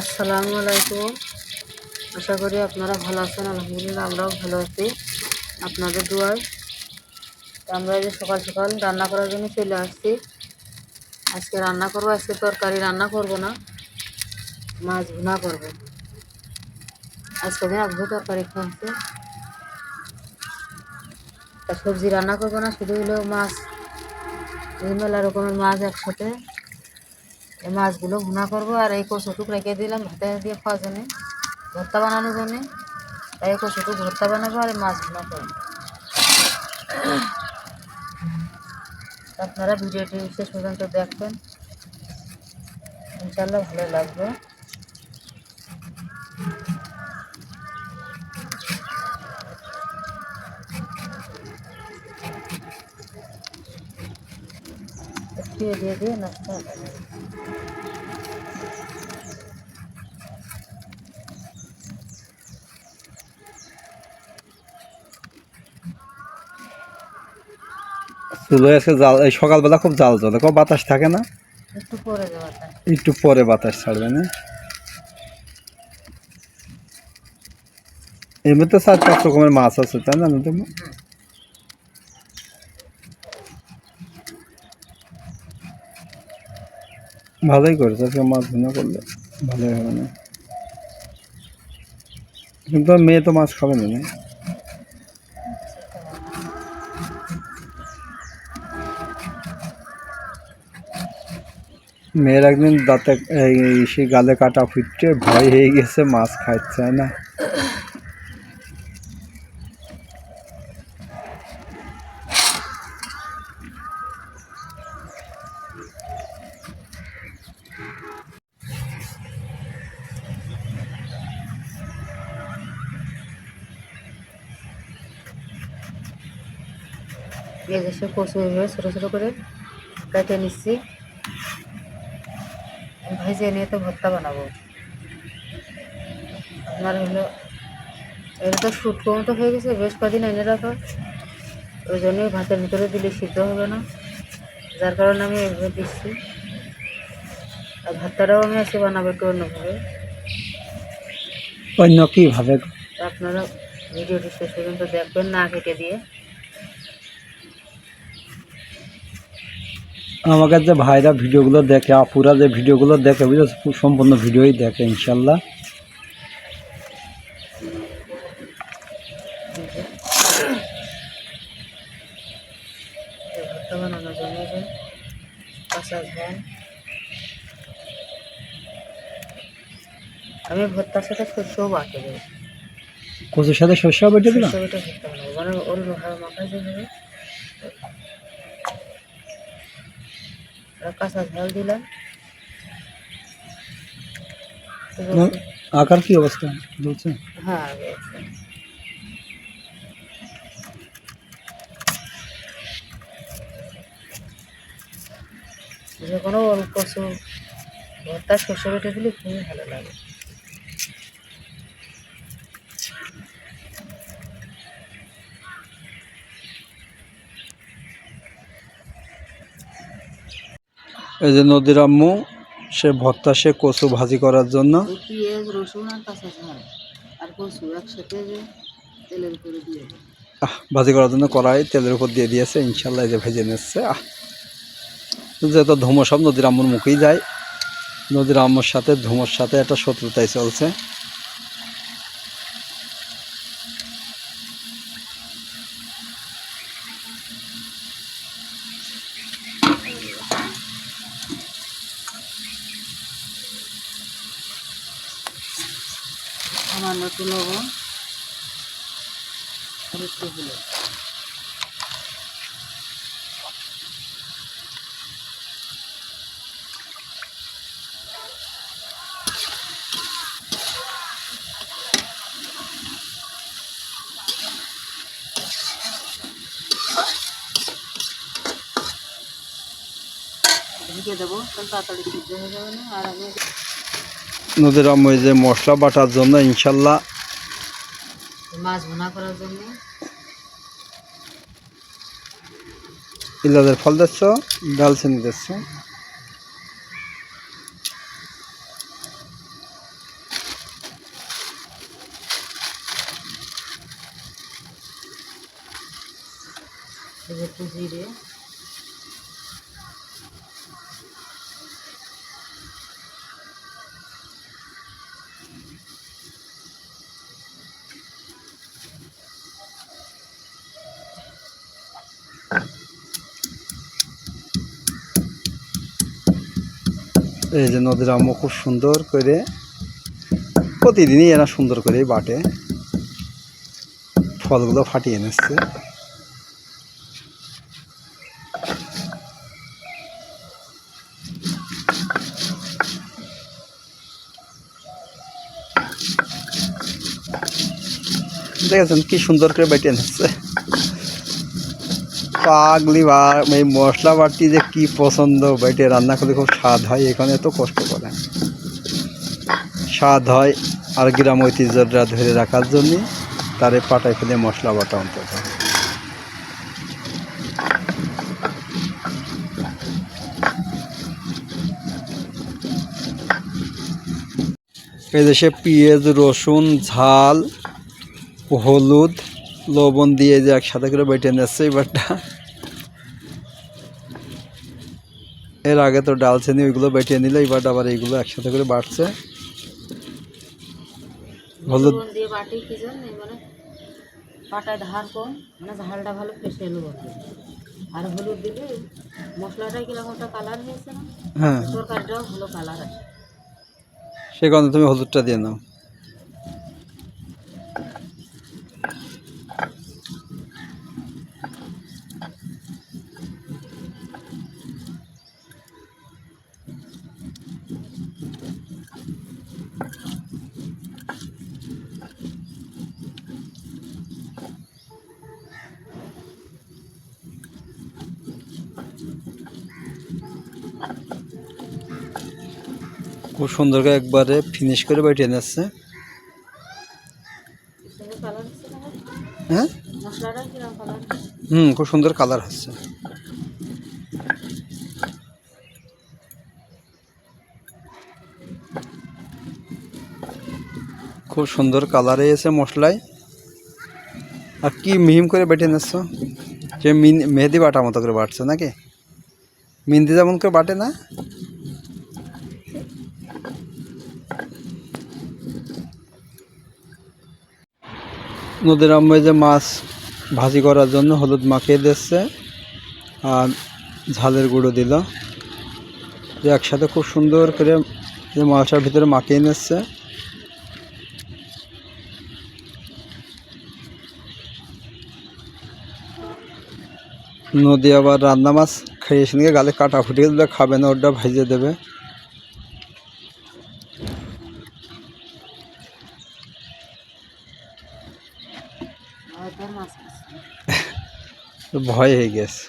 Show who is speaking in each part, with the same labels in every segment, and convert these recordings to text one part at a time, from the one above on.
Speaker 1: আসসালামু আলাইকুম আশা করি আপনারা ভালো আছেন, আলহামদুলিল্লাহ আমরাও ভালো আছি। আপনাদের দুয়ার। আমরা যে সকাল সকাল রান্না করার জন্য চলে আসছি। আজকে রান্না করব, আজকে তরকারি রান্না করব না, মাছ ভুনা করব। আজকে আজকে তরকারি খাওয়াচ্ছে তা সবজি রান্না করব না, শুধু হলো মাছ বিভিন্ন রকমের মাছ একসাথে। এই মাছগুলো ভুনা করব আর এই কচুটুক রেখে দিলাম ভাতে দিয়ে খাওয়ার জন্যে ভর্তা বানানোর জন্যে। তাই এই কচুটুক ভর্তা বানাবো আর এই মাছ ভুনা করব। আপনারা ভিডিওটি শেষ পর্যন্ত দেখবেন। ইনশাল্লাহ ভালো লাগবে। একটু দিয়ে দিয়ে নষ্ট
Speaker 2: চুলো আজকে জাল এই সকালবেলা খুব জাল চলে কোনো বাতাস থাকে না?
Speaker 1: একটু পরে
Speaker 2: বাতাস ছাড়বে না? এমনিতে চার পাঁচ রকমের মাছ আছে তাই না ভালোই করেছে আজকে মাছ ভুনা করলে ভালোই হবে না। কিন্তু মেয়ে তো মাছ খাবে না? মেয়ের একদিন দাঁতে, এই, সে গালে কাটা ফুটছে, ভয় হয়ে গেছে, মাছ চায় না?
Speaker 1: ছোটো ছোটো করে কেটে নিচ্ছি। ভেজে নিয়ে তো ভর্তা বানাবো। আপনার হলো এটা তো শুটকো মতো হয়ে গেছে বেশ কদিন এনে রাখা। ওই জন্যই ভাতের ভিতরে দিলে সিদ্ধ হবে না। যার কারণে আমি এভাবে দিচ্ছি। আর ভাতটাও আমি এসে বানাবো একটু অন্যভাবে।
Speaker 2: অন্য কীভাবে
Speaker 1: আপনারা ভিডিওটি শেষ পর্যন্ত দেখবেন না কেটে দিয়ে।
Speaker 2: আমাকে যে ভাইরা ভিডিওগুলো দেখে আপুরা যে ভিডিওগুলো দেখে বুঝেছ? খুব সম্পূর্ণ ভিডিওই দেখে ইনশাল্লাহ।
Speaker 1: আমি ভর্তার সাথে শস্যও বাটে
Speaker 2: কচুর সাথে শস্য বেটে দিলাম
Speaker 1: মানে ওর কাঁচা ঝাল দিলাম।
Speaker 2: আকার কি অবস্থা বলছে?
Speaker 1: হ্যাঁ। যে কোনো অল্প কচু ভর্তা শস্য বেটে দিলে খুবই ভালো লাগে।
Speaker 2: এই যে নদীর আম্মু সে ভর্তা সে কচু ভাজি করার জন্য।
Speaker 1: পেঁয়াজ রসুন আর কাঁচা ঝাল। আর কচু একসাথে তেলের উপরে দিয়ে
Speaker 2: আহ, ভাজি করার জন্য কড়াই তেলের উপর দিয়ে দিয়েছে ইনশাল্লাহ যে ভেজে নিচ্ছে। আহ যেহেতু ধুমো সব নদীর আম্মুর মুখেই যায় নদীর আম্মুর সাথে ধুমোর সাথে একটা শত্রুতাই চলছে।
Speaker 1: সামান্য একটু লবণ, আর একটু হলুদ। ঢেকে দেবো, তাহলে তাড়াতাড়ি সিদ্ধ হয়ে যাবে না, আর আমি
Speaker 2: নদীর মই যে মশলা বাটার জন্য ইনশাল্লাহ ইলাদের ফল দিচ্ছ ডালচিনি দিচ্ছ।
Speaker 1: জিরে।
Speaker 2: এই যে নদীর আম্মু খুব সুন্দর করে প্রতিদিনই এরা সুন্দর করে বাটে ফলগুলো ফাটিয়ে নিচ্ছে। দেখেছেন কি সুন্দর করে বেটে নিচ্ছে। পাগলি বা এই মশলা বাটি যে কি পছন্দ বেটে রান্না করলে খুব স্বাদ হয়, এখানে এত কষ্ট করে। স্বাদ হয় আর গ্রাম ঐতিহ্যটা ধরে রাখার জন্য, তারে পাটায় ফেলে মশলা বাটা অন্তত। এই দেশে পেঁয়াজ, রসুন, ঝাল, হলুদ লবণ দিয়ে যে একসাথে করে বেটে নিচ্ছে এবারটা। এর আগে তো ডালচিনি ওইগুলো বেটে নিলে এবার আবার এইগুলো একসাথে করে বাড়ছে। হলুদ
Speaker 1: দিয়ে বাটি কি জানেন মানে পাটায় ধার কম মানে ঝালটা ভালো ফেসে নেব আর হলুদ দিলে মশলাটা কীরকম একটা কালার হয়েছে না?
Speaker 2: হ্যাঁ।
Speaker 1: তরকারিটাও ভালো কালার আছে
Speaker 2: সে কারণে তুমি হলুদটা দিয়ে নাও। সুন্দর করে একবারে ফিনিশ করে বেটে নিচ্ছে হ্যাঁ? হুম, খুব সুন্দর কালার হচ্ছে। খুব সুন্দর কালার এসে মশলায়। আর কি মিহিম করে বেটে নিচ্ছ যে মেহেদি বাটা মতো করে বাটছে নাকি? মিন্দি যেমন করে বাটে না? নদীর আম্মাই যে মাছ ভাজি করার জন্য হলুদ মাখিয়ে দিচ্ছে আর ঝালের গুঁড়ো দিল। যে একসাথে খুব সুন্দর করে যে মাছটার ভিতরে মাখিয়ে নিচ্ছে। নদী আবার রান্না মাছ খেয়ে এসে গালে কাটা ফুটিয়ে দিলে খাবে না ওটা ভেজে দেবে
Speaker 1: আর তার মাছ খাচ্ছে।
Speaker 2: তো ভয় হয়ে গেছে।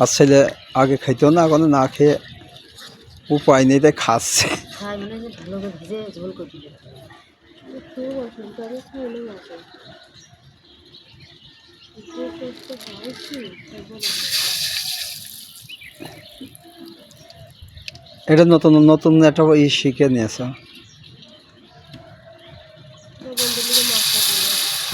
Speaker 2: আর ছেলে আগে খাইতেও না এখন না খেয়ে উপায় নেই তাই খাচ্ছে।
Speaker 1: খাই মানে যে ভালো করে ভেজে ঝোল করে দিলে
Speaker 2: এটা নতুন নতুন একটা ই শিখে নিয়েছে।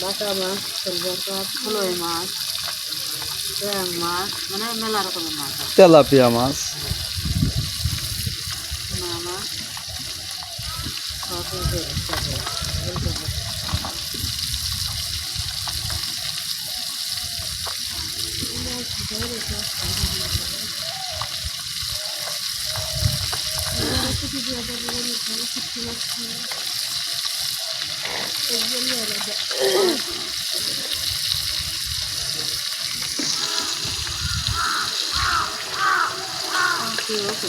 Speaker 1: বাটা মাছ সিলভার কাপ ফুলই মাছ ট্যাং মাছ মানে মেলা রকমের মাছ আছে
Speaker 2: তেলাপিয়া মাছ
Speaker 1: না মাছ দেবো। কি হয়েছে?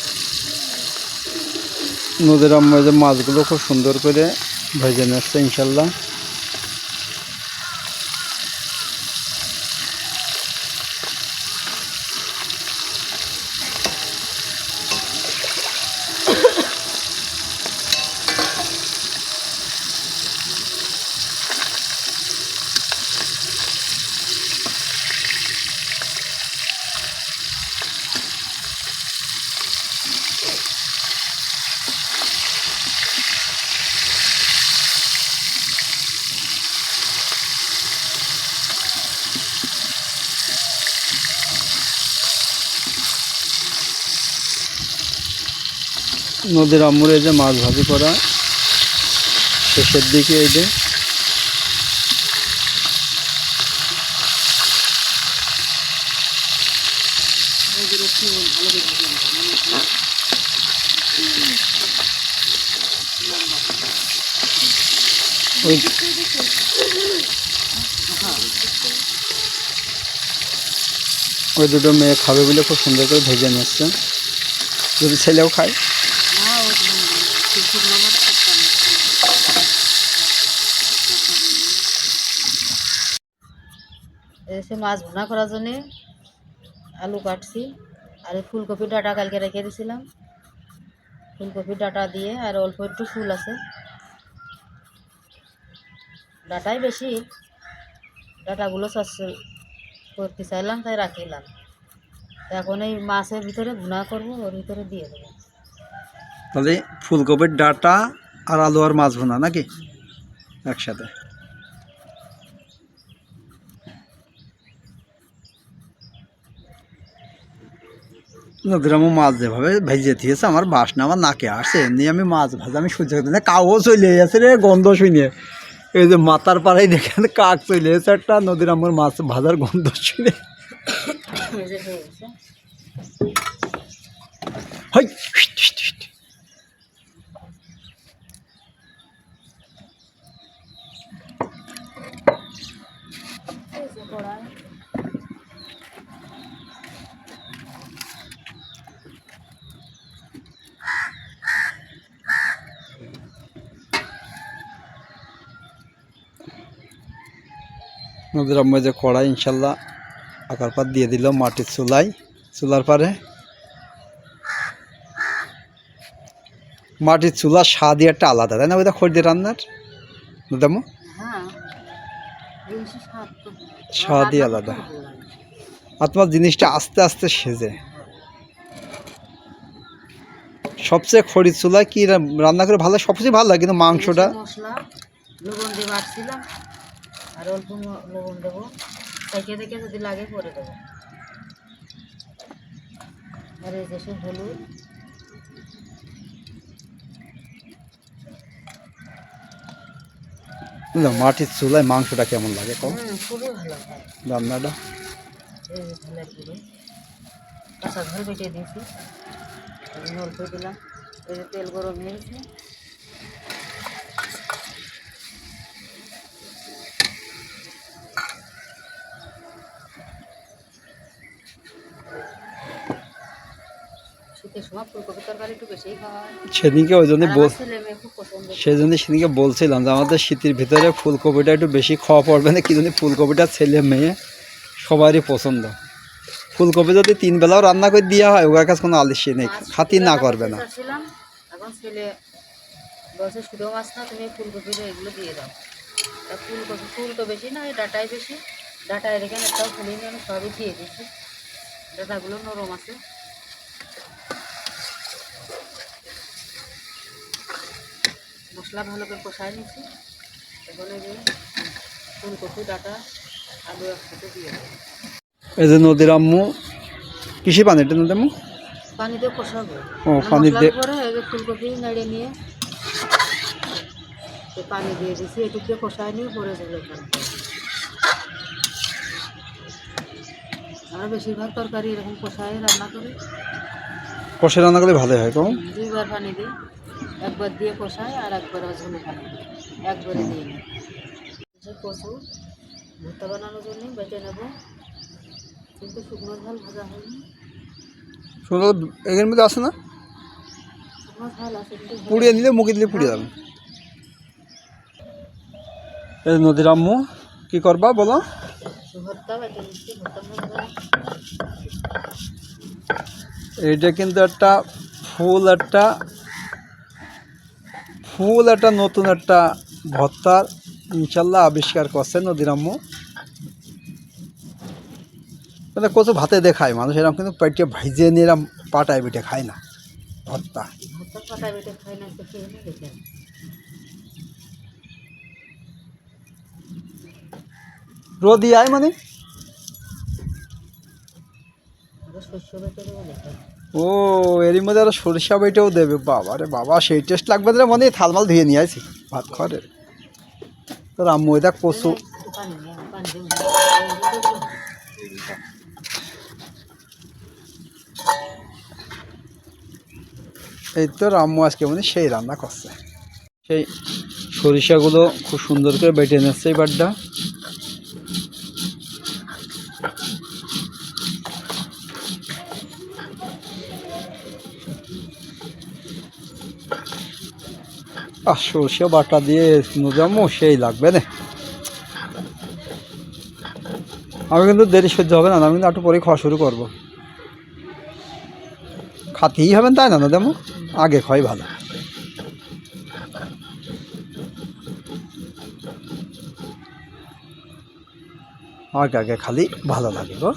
Speaker 2: নদীর আম্মাই যে মাছগুলো খুব সুন্দর করে ভেজে নিচ্ছে ইনশাল্লাহ নদীর আম্মুর এই যে মাছ ভাজি করা। শেষের দিকে এই যে। ওই ওই দুটো মেয়ে খাবে বলে খুব সুন্দর করে ভেজে নিচ্ছে। যদি ছেলেও খায়।
Speaker 1: এসে মাছ ভুনা করার জন্যে আলু কাটছি। আর এই ফুলকপির ডাটা কালকে রেখে দিয়েছিলাম ফুলকপির ডাটা দিয়ে আর অল্প একটু ফুল আছে। ডাটাই বেশি। ডাটাগুলো চাষ করতে চাইলাম, তাই রাখিলাম। এখন এই মাছের ভিতরে ভুনা করব, ওর ভিতরে দিয়ে দেবো।
Speaker 2: তাহলে ফুলকপির ডাটা আর আলু আর মাছ ভুনা নাকি? একসাথে। নদীরামও মাছ যেভাবে ভেজে দিয়েছে আমার বাসনা আমার নাকে আসছে। এমনি আমি মাছ ভাজা আমি সহ্য করতে না কাও চলে গেছে রে গন্ধ শুনে এই যে মাথার পাড়ায় দেখেন কাক চলে গেছে একটা নদীর নদীরামের মাছ ভাজার গন্ধ শুনে।
Speaker 1: হয়ে
Speaker 2: হই
Speaker 1: এই যে কড়াই
Speaker 2: নদীর আম্মা যে কড়াই ইনশাল্লাহ আকার পাত দিয়ে দিল মাটির চুলাই। চুলার পারে মাটির চুলা স্বাদই একটা আলাদা তাই না ওইটা খড়ি রান্নার? দামো
Speaker 1: হ্যাঁ
Speaker 2: স্বাদই আলাদা। আর তোমার জিনিসটা আস্তে আস্তে সেজে। সবচেয়ে খড়ির চুলায় কি রান্না করে? ভালো সবচেয়ে ভালো লাগে কিন্তু মাংসটা।
Speaker 1: মশলা লবণ দিয়ে আর অল্প লবণ দেবো। দেখে দেখে যদি লাগে করে দেবো। আর এই যে সে হলুদ।
Speaker 2: মাটির চুলায় মাংসটা কেমন লাগে কম
Speaker 1: খুবই ভালো
Speaker 2: রান্নাটা?
Speaker 1: কাঁচা ঝাল বেটে দিয়েছি। অল্প দিলাম। তেল গরম হয়েছে শীতের সময় ফুলকপি তরকারি একটু বেশিই খাওয়া হয়
Speaker 2: সেদিনকে ওই জন্য
Speaker 1: আর
Speaker 2: বল
Speaker 1: আমার ছেলে মেয়ে খুব পছন্দ
Speaker 2: সেই জন্য সেদিনকে বলছিলাম যে আমাদের শীতের ভিতরে ফুলকপিটা একটু বেশি খাওয়া পড়বে না কি জানি ফুলকপিটা ছেলে মেয়ে সবারই পছন্দ। ফুলকপি যদি তিন বেলাও রান্না করে দেওয়া হয় ওর কাছে কোনো আলিসি নেই খাতির না করবে না।
Speaker 1: এখন ছেলে বলছে শুধু মাছ না তুমি ফুলকপি এগুলো দিয়ে দাও। তা ফুলকপি ফুল তো বেশি না এই ডাটাই বেশি। ডাটা এখানে একটাও ফুলিনি আমি সবই দিয়ে দিয়েছি ডাটাগুলো নরম আছে। মশলা ভালো করে কষাই নিয়েছি। এখন এই যে ফুলকপি ডাটা আলু একসাথে দিয়ে
Speaker 2: এই যে নদীর আম্মু কৃষি পানি এটা নদীর আম্মু?
Speaker 1: পানি দিয়ে কষাবো।
Speaker 2: ও, পানি দিয়ে-
Speaker 1: ফুলকপি নেড়ে নিয়ে পানি দিয়ে দিছি। এটুক দিয়ে কষায় নিয়ে পরে এখানে আমরা বেশিরভাগ তরকারি এরকম কষায় রান্না করি।
Speaker 2: কষে রান্না করলে ভালো হয় কম?
Speaker 1: দুইবার পানি দিই। একবার দিয়ে কষায় আর একবার ঝোলে দিই একবারে দিয়ে নিই যে কচু ভুট্টা বানানোর জন্য বেটে নেব। কিন্তু শুকনো ঝাল ভাজা হয়নি।
Speaker 2: সুন্দর এর মধ্যে আসে না?
Speaker 1: শুকনো ঝাল
Speaker 2: পুড়িয়ে নিলে মুখে দিলে পুড়িয়ে যাবে। এই নদীর আম্মু কি করবা বলো? এইটা কিন্তু একটা ফুল একটা ফুল একটা নতুন একটা ভত্তার ইনশাল্লাহ আবিষ্কার করছে নদীর আম্মু মানে কচু ভাতে দিয়ে খায় মানুষ এরকম কিন্তু পেটে ভাইজে নিয়ে এরকম পাটায় পিঠে খায় না ভত্তা।
Speaker 1: ভর্তা কাটা বেটে খেয়ে না দেখে
Speaker 2: রোদি আয় মানে? ও, এরই মধ্যে আরও সরিষা বেটেও দেবে। বাবা রে বাবা, সেই টেস্ট লাগবে রে মনে থালমাল ধুয়ে নিয়ে আসি ভাত খাওয়ারে তোর আম্মু দেখ কচু। এই তো আম্মু আজকে মানে সেই রান্না করছে। সেই সরিষাগুলো খুব সুন্দর করে বেটে নিচ্ছে এবারটা আর সরষে বাটা দিয়ে নুজামো সেই লাগবে না। আমি কিন্তু দেরি সহ্য হবে না আমি কিন্তু একটু পরে খাওয়া শুরু করব। খাতেই হবেন তাই না দাদা আগে খাই ভালো। আগে আগে খালি ভালো লাগে গো।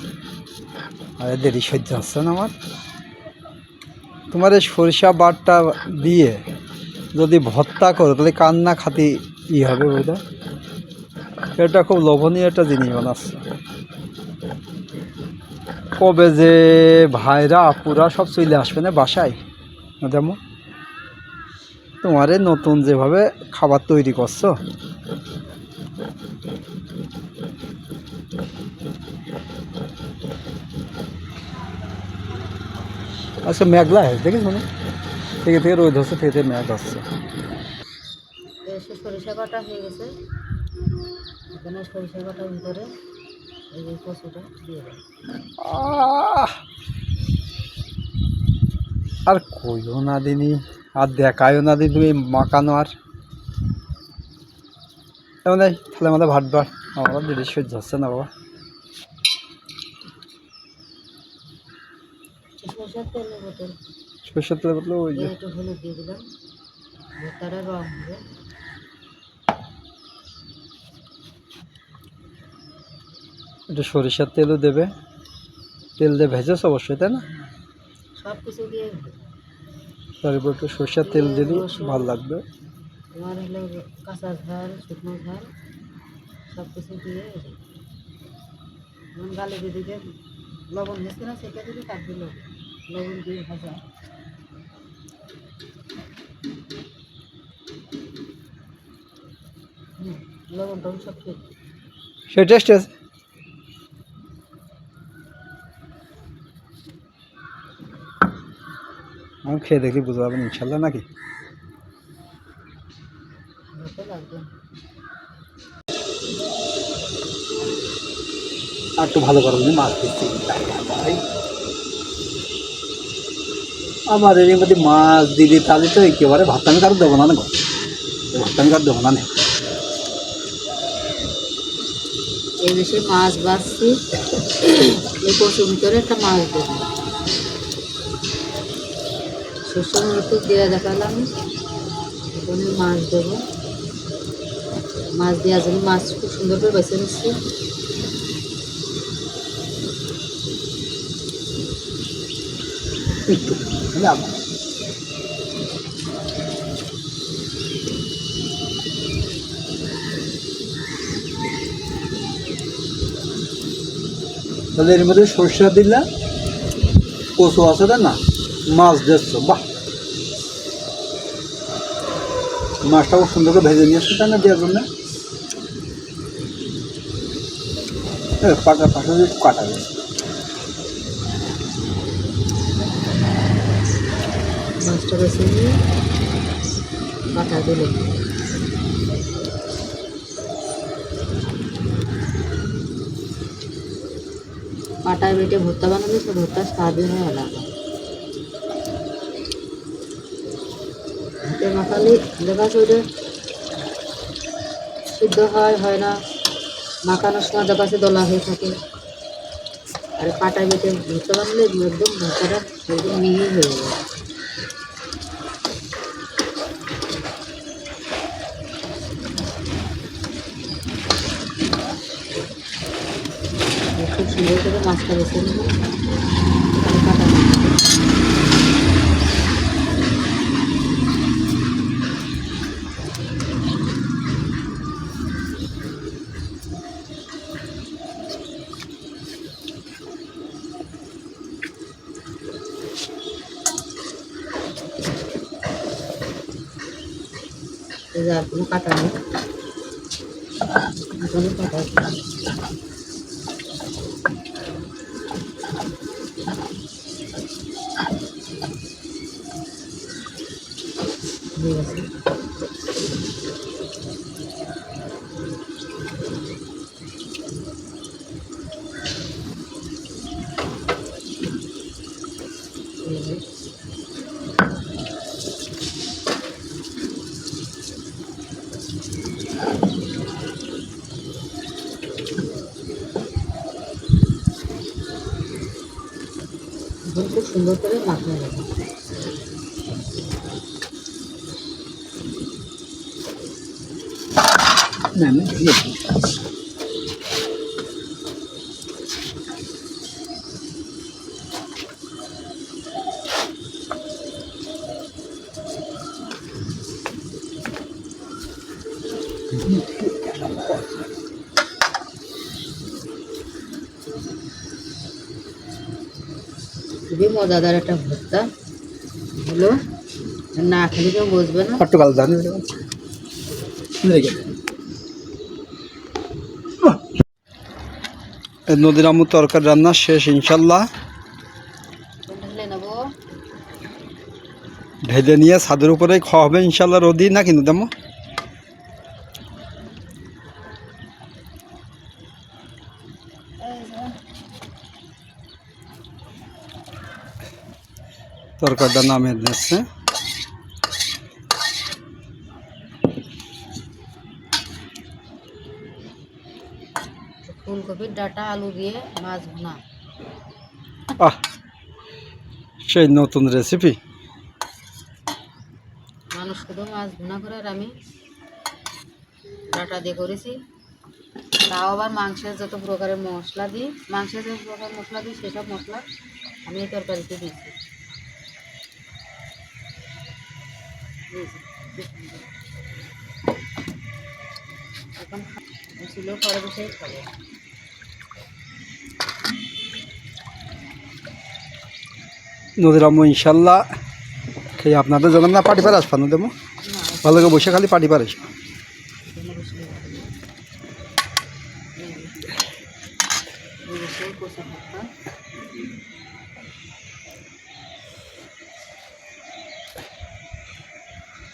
Speaker 2: আরে দেরি সহ্য হচ্ছে না আমার। তোমার এই সরিষা বাটটা দিয়ে যদি ভত্তা করো তাহলে কান্না খাতি ই হবে বুঝলে এটা খুব লোভনীয় একটা জিনিস বানাচ্ছে কবে যে ভাইরা আপুরা সব চলে আসবে না বাসায়? যেমন তোমারে নতুন যেভাবে খাবার তৈরি করছ। আচ্ছা মেঘলা হ্যাঁ দেখিস মানে? থেকে থেকে রোদ হচ্ছে থেকে থেকে মেঘ আসছে।
Speaker 1: সরিষা কাটা হয়ে গেছে। এখানে সরিষা কাটার ভিতরে এই কচুটা দিয়ে
Speaker 2: আর কইও না দিনি আর দেখায়ও না দিন তুমি মাকানো আর। এমন তাহলে আমাদের ভাত বার। আমার দিদি সহ্য হচ্ছে না বাবা।
Speaker 1: সরষের তেলের বোতল।
Speaker 2: সরষের তেল বলল ওই যে।
Speaker 1: একটু হলুদ দিয়ে দিলাম রং হবে।
Speaker 2: একটু সরিষার তেলও দেবে। তেল দিয়ে ভেজেছ অবশ্যই তাই না?
Speaker 1: সব কিছু দিয়ে
Speaker 2: তারপর একটু সরষের তেল দিলে ভালো লাগবে।
Speaker 1: তোমার হলো কাঁচা ঝাল শুকনো ঝাল সব কিছু দিয়ে গালে দিদিকে লবণ দিচ্ছে না সেটা দিদি কাট দিল লবণ দিয়ে ভাজা।
Speaker 2: সেই টেস্ট আমি খেয়ে দেখলি বুঝতে পারবেন, ইনশাল্লাহ নাকি? আর একটু ভালো করে মাছ দিচ্ছি। আবার এর মধ্যে মাছ দিলি তাহলে তো একেবারে ভাত আমি কারও দেবো না না ভাত আমি কারও দেবো না
Speaker 1: এই দেশে মাছ বাছছি এই কচুর ভিতরে একটা মাছ দেবো শস্য একটু দেওয়া দেখালাম, এখানে মাছ দেবো মাছ দেওয়ার জন্য মাছ খুব সুন্দর করে বেছে নিচ্ছি।
Speaker 2: একটু তাহলে এর মধ্যে সরষা দিলা, কচু আছে তাই না, মাছ দিচ্ছ বাহ। মাছটাও সুন্দর করে ভেজে নিয়ে আসছে তাই না দেওয়ার জন্য পাটা একটু কাটা গেছে
Speaker 1: মাছটা নিয়ে কাটা দিল কাটায় বেটে ভর্তা বানালে সে ভর্তার স্বাদই হয় আলাদা। মাখালে দেখা যাচ্ছে সিদ্ধ হয় হয় না। মাখানোর সময় দেখা সে দলা হয়ে থাকে। আর পাটায় বেটে ভর্তা বানালে একদম ভর্তাটা একদম মিহি হয়ে যাবে সুন্দর করে কাটা বেছে নেব কাটানো কাটানো সুন্দর করে মাখিয়ে নেব। না খুবই মজাদার একটা ভর্তা। হলো না খেলে কেউ বুঝবে না।
Speaker 2: কাল জানি নদীর আমু তরকারি রান্না শেষ ইনশাল্লাহ।
Speaker 1: ঢেলে
Speaker 2: নিয়ে ছাদের উপরে খাওয়া হবে ইনশাল্লাহ রোদি না কিন্তু তেমন তরকারিটা নামিয়ে দিচ্ছে
Speaker 1: ফুলকপির ডাটা আলু দিয়ে মাছ ভুনা।
Speaker 2: আহ সেই নতুন রেসিপি
Speaker 1: মানুষ শুধু মাছ ভুনা করে আর আমি ডাটা দিয়ে করেছি। তাও আবার মাংসের যত প্রকারের মশলা দিই মাংসের যত প্রকার মশলা দিই সেসব মশলা আমি তরকারিতে দিয়েছি দিয়েছি। এখন
Speaker 2: নদীর আমু ইনশাল্লাহ আপনাদের জানান না, পাটি পারে আসবানো দেবো ভালো করে বসে খালি পাটি পারে আসবা।
Speaker 1: এখানে বসে খাব। এই যে। এই বসে কচু ভর্তা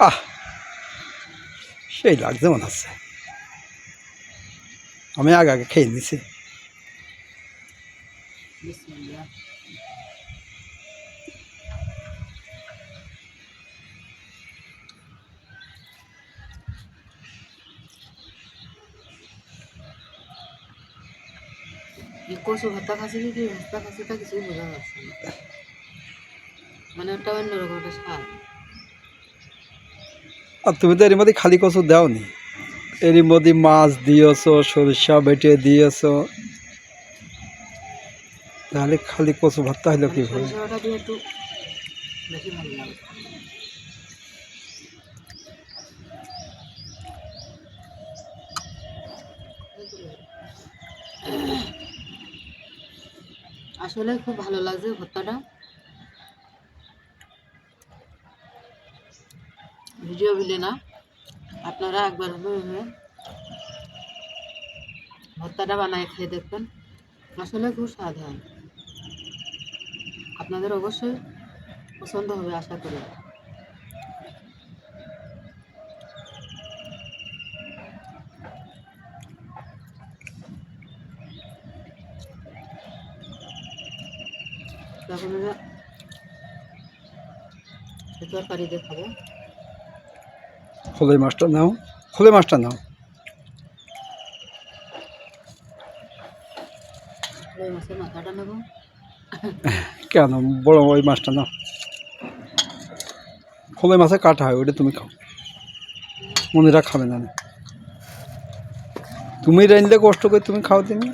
Speaker 2: আহ সেই লাগছে মনে হচ্ছে। আমি আগে আগে খেয়ে নিছি।
Speaker 1: কচু ভর্তা খাচ্ছি কি ভর্তা খাচ্ছি তা কিছুই বোঝা যাচ্ছে মানে ওটা অন্যরকম একটা স্বাদ।
Speaker 2: আর তুমি তো এর মধ্যে খালি কচু দাওনি। এর মধ্যে মাছ দিয়েছ, সরিষা বেটে দিয়েছ। তাহলে খালি কচু ভর্তা হইল কি হবে
Speaker 1: সরিষাটা দিয়ে একটু বেশি ভালো লাগে। আসলে খুব ভালো লাগছে ভর্তাটা। ভিডিও বিলে না। আপনারা একবার ভর্তাটা বানায় খেয়ে দেখবেন। আসলে খুব স্বাদ হয় আপনাদের অবশ্যই পছন্দ হবে, আশা করি। এই তরকারি দিয়ে
Speaker 2: খোলাই মাছটা নাও খোলে মাছটা নাও। কেন? বড় ওই মাছটা নাও। খোলাই মাছে কাটা হয় ওইটা তুমি খাও। মনিরা খাবে না। তুমি রাইনলে কষ্ট করে তুমি খাও তুমি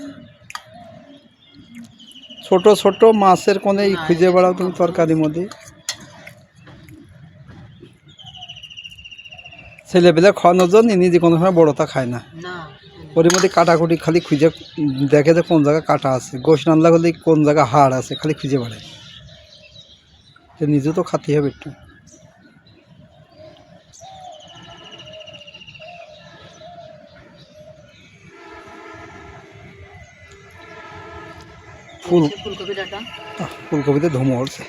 Speaker 2: ছোট ছোট মাছের কোনে খুঁজে বেড়াও তুমি। তরকারির মধ্যে। ছেলেবেলা খাওয়ানোর জন্য নিজে কোনো সময় বড়টা খায় না। ওর মধ্যে কাটাকুটি খালি খুঁজে দেখে যে কোন জায়গায় কাটা আছে। গোস রান্না করলে কোন জায়গায় হাড় আছে খালি খুঁজে বেড়ায়। নিজে তো খাতেই হবে একটু। ফুল ফুলকপিতে ধুমো হচ্ছে।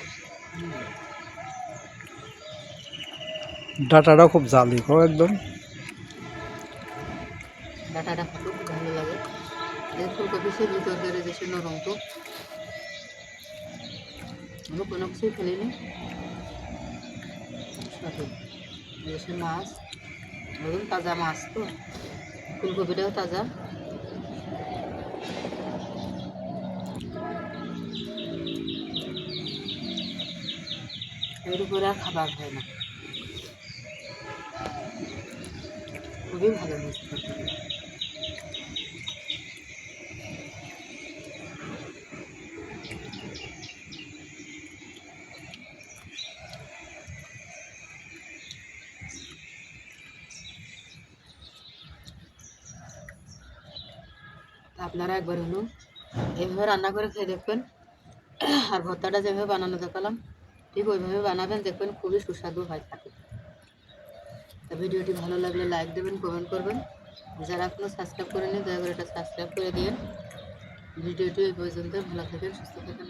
Speaker 2: ডাটাটাও খুব জালি গো একদম।
Speaker 1: খুব ভালো লাগে। এই ফুলকপি সে তো। কোনো সে মাছ। তাজা মাছ তো। ফুলকপিটাও তাজা। এর উপরে আর খাবার হয় না। খুবই ভালো মিষ্টি। আপনারা একবার হলো এভাবে রান্না করে খেয়ে দেখবেন আর ভর্তাটা যেভাবে বানানো দেখালাম, ঠিক ওইভাবে বানাবেন, দেখবেন খুবই সুস্বাদু হয় ভিডিওটি ভালো লাগলে লাইক দেবেন কমেন্ট করবেন যারা এখনও সাবস্ক্রাইব করেনি দয়া করে এটা সাবস্ক্রাইব করে দিন ভিডিওটি এই পর্যন্ত, ভালো থাকেন, সুস্থ থাকেন।